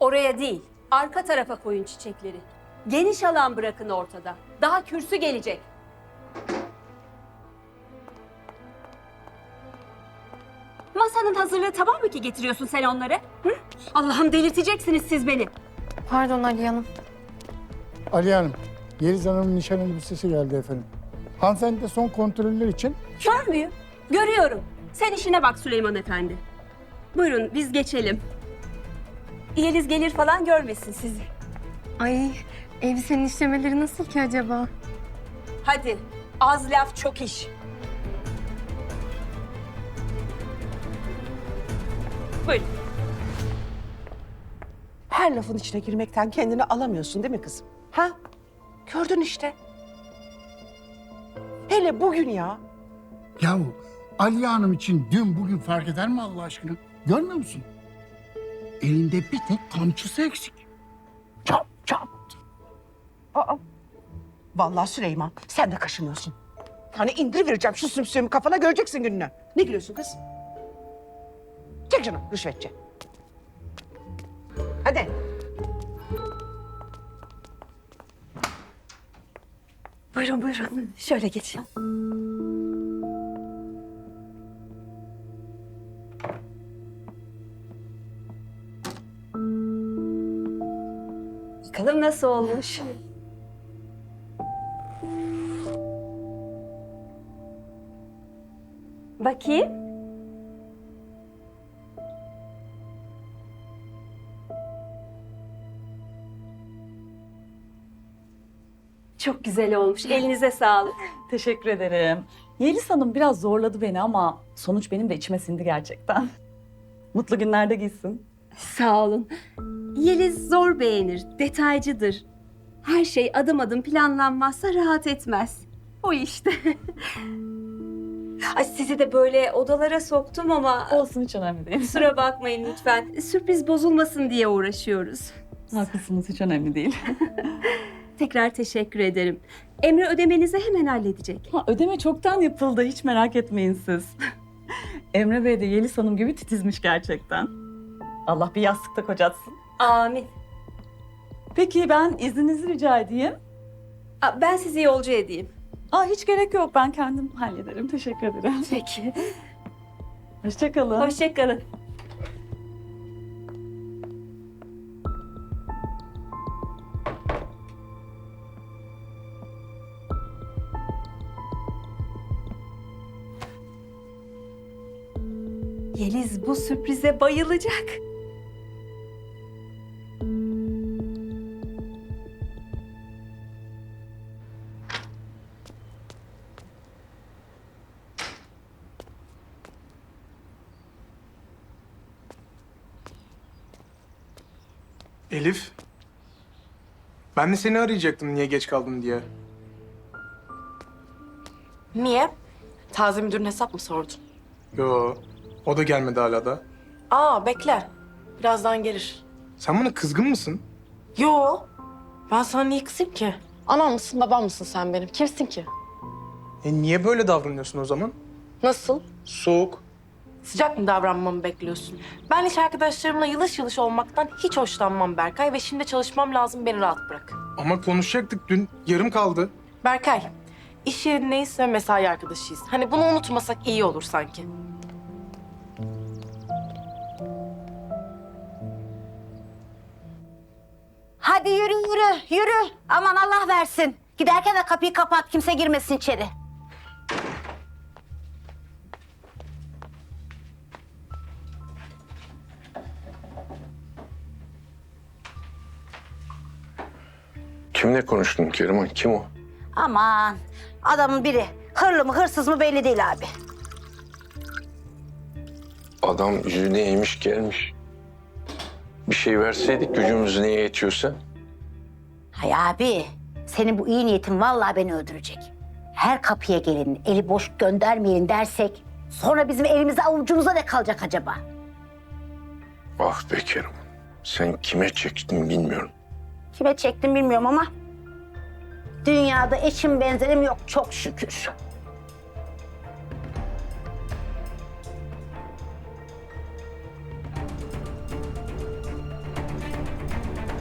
Oraya değil, arka tarafa koyun çiçekleri. Geniş alan bırakın ortada. Daha kürsü gelecek. Masanın hazırlığı tamam mı ki getiriyorsun sen onları? Hı? Allah'ım delirteceksiniz siz beni. Pardon Ali Hanım. Ali Hanım, Yeliz Hanım'ın nişan elbisesi geldi efendim. Hanımefendi de son kontroller için Kör müyüm? Görüyorum. Sen işine bak Süleyman Efendi. Buyurun biz geçelim. Yeliz gelir falan görmesin sizi. Ay elbisenin işlemeleri nasıl ki acaba? Hadi az laf çok iş. Buyurun. Her lafın içine girmekten kendini alamıyorsun değil mi kızım? Ha? Gördün işte. Hele bugün ya. Yahu Aliye Hanım için dün bugün fark eder mi Allah aşkına? Görmüyor musun? Elinde bir tek kamçısı eksik. Çap çap. Aa. Vallahi Süleyman sen de kaşınıyorsun. Hani indir vereceğim şu sümsüğümü kafana göreceksin gününü. Ne gülüyorsun kız? Çek canım rüşvetçi. Hadi. Buyurun buyurun. Şöyle geçin. Bakalım nasıl olmuş. Bakayım. Çok güzel olmuş. Elinize sağlık. Teşekkür ederim. Yeliz Hanım biraz zorladı beni ama sonuç benim de içime sindi gerçekten. Mutlu günlerde gitsin. Sağ olun. Yeliz zor beğenir, detaycıdır. Her şey adım adım planlanmazsa rahat etmez. O işte. Ay sizi de böyle odalara soktum ama Olsun hiç önemli değil. kusura bakmayın lütfen. Sürpriz bozulmasın diye uğraşıyoruz. Haklısınız hiç önemli değil. Tekrar teşekkür ederim. Emre ödemenizi hemen halledecek. Ha, ödeme çoktan yapıldı hiç merak etmeyin siz. Emre Bey de Yeliz Hanım gibi titizmiş gerçekten. Allah bir yastıkta kocatsın. Amin. Peki ben izninizi rica edeyim. Aa, Ben sizi yolcu edeyim. Aa, hiç gerek yok ben kendim hallederim. Teşekkür ederim. Peki. Hoşçakalın. Hoşçakalın. Yeliz bu sürprize bayılacak. Elif. Ben de seni arayacaktım niye geç kaldın diye. Niye? Taze müdürün hesap mı sordun? Yo, o da gelmedi hala da. Aa bekle. Birazdan gelir. Sen bana kızgın mısın? Yo. Ben sana niye kızayım ki? Anam mısın babam mısın sen benim? Kimsin ki? E niye böyle davranıyorsun o zaman? Nasıl? Soğuk. Sıcak mı davranmamı bekliyorsun? Ben iş arkadaşlarımla yılış yılış olmaktan hiç hoşlanmam Berkay ve şimdi çalışmam lazım beni rahat bırak. Ama konuşacaktık dün, yarım kaldı. Berkay, iş yerindeyiz ve mesai arkadaşıyız. Hani bunu unutmasak iyi olur sanki. Hadi yürü yürü yürü. Aman Allah versin. Giderken de kapıyı kapat kimse girmesin içeri. Kimle konuştun Keriman? Kim o? Aman adamın biri hırlı mı hırsız mı belli değil abi. Adam yüzüne eğmiş gelmiş. Bir şey verseydik gücümüz neye yetiyorsa. Hay abi senin bu iyi niyetin vallahi beni öldürecek. Her kapıya gelin eli boş göndermeyin dersek sonra bizim elimize avucumuza ne kalacak acaba? Ah be Keriman. Sen kime çektin bilmiyorum. Kime çektim bilmiyorum ama dünyada eşim benzerim yok çok şükür.